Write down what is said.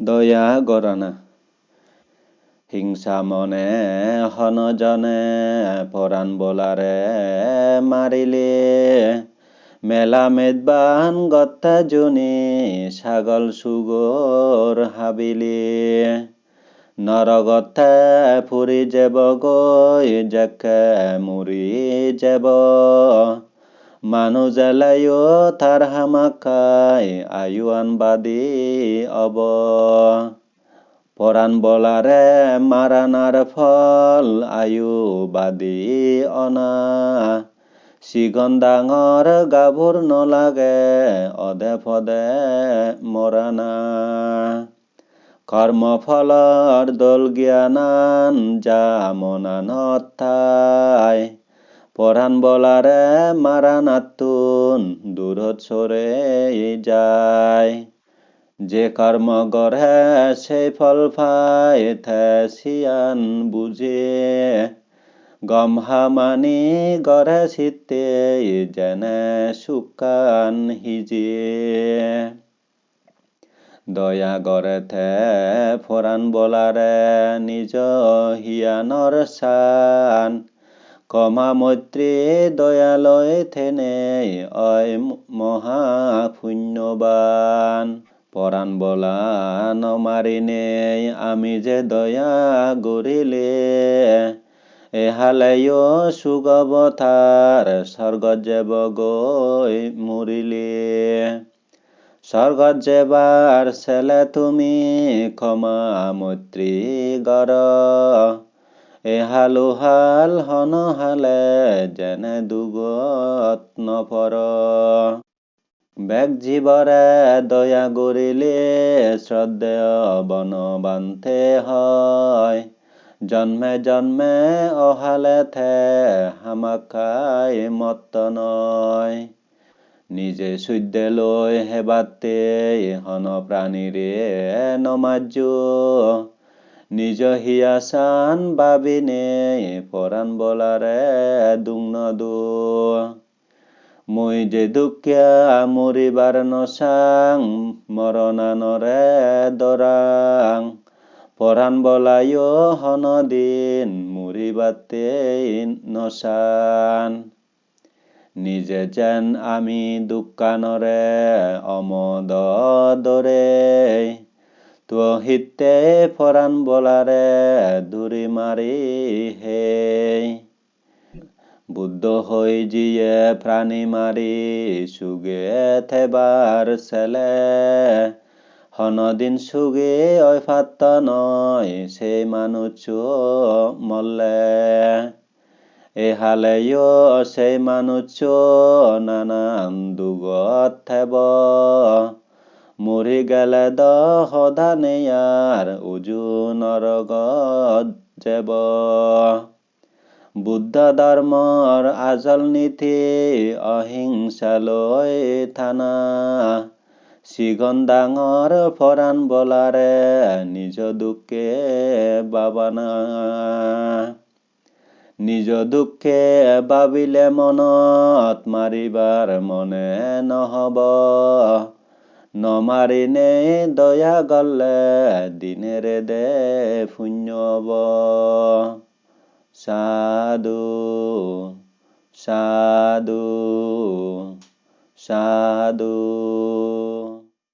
দয়া গৰানা হিংসা মনে হনজনে পৰাণ বলাৰে মাৰিলে মেলা মেদবান গত্তা জনী, ছাগল সুগৰ হাবিলি। নৰগতে ফুৰি যাব গৈ জেকে মুৰি যাব। মানুহ জেলায়ো তাৰ হামাকাই আয়ুৱান বাদী অব পৰাণ বলাৰে মাৰানাৰ ফল আয়ু বাদী অনা। চিগন ডাঙৰ গাভৰ নলাগে অদে ফদে মৰানা। কৰ্মফলৰ দল জ্ঞানান জামনানত ঠাই। পৰাণ বলাৰে মাৰানাতুন দূৰত চৰে যায়। যে কৰ্ম গঢ়ে সেই ফল পাই থেচিয়ান বুজে গমহা মানি গঢ়ে চিত্তে যেনে শুকান সিজে দয়া গড়েথে ফৰাণ বলাৰে নিজ হিয়ানৰ চান কমা মৈত্ৰী দয়ালয় থেনে, অয় মহা পুণ্যবান পৰাণ বলা নমাৰিনে আমি যে দয়া গৰিলে এহালেও সুগবতাৰ স্বৰ্গত যাব গৈ মৰিলে। স্বর্গত যেবার ছেলে তুমি ক্ষমা মৈত্রী গর এহালোহাল হনহালে যেনে দুগত নপর বেগ জীৱৰে দয়া গৰিলে শ্ৰদ্ধেয় বনবান্তে হয়। জন্মে জন্মে অহালে থে হামাকাই মত্ত নয়। নিজে চৈদ্য লৈ হেবাতে হন প্ৰাণীৰে নমাজ্য নিজ হিয়াচান বাবিনে পৰাণ বলাৰে দুং। নদু মই যে দুখীয়া মৰিবাৰ নচাং মৰণানৰে দৰাং পৰাণ বলায়ো হন দিন মৰিবাতে নচান নিজে যেন আমি দোকানৰে অমদ দৰে হিতে ফৰাণ বলাৰে ধৰি মাৰি হে। বুদ্ধ হৈ যিয়ে প্ৰাণী মাৰি চুগে থেবাৰ চেলে হনদিন চুগে অফাত্ত নয়, সেই মানুহ মল্লে। এহালেও সেই মানুষ নানান দুগত থেব। মৰি গেলে দহদানেয়াৰ উজু নৰগত যাব বুদ্ধ ধৰ্মৰ আজল নীতি অহিংসালৈ থানা। চিগন ডাঙৰ ফৰাণ বলাৰে নিজ দুখে বাবানা। নিজ দুখে ভাবিলে মনত মাৰিবাৰ মনে নহব। নমাৰিনে দয়া গলে দিনেৰে দে পুণ্যব সাধু সাধু সাধু।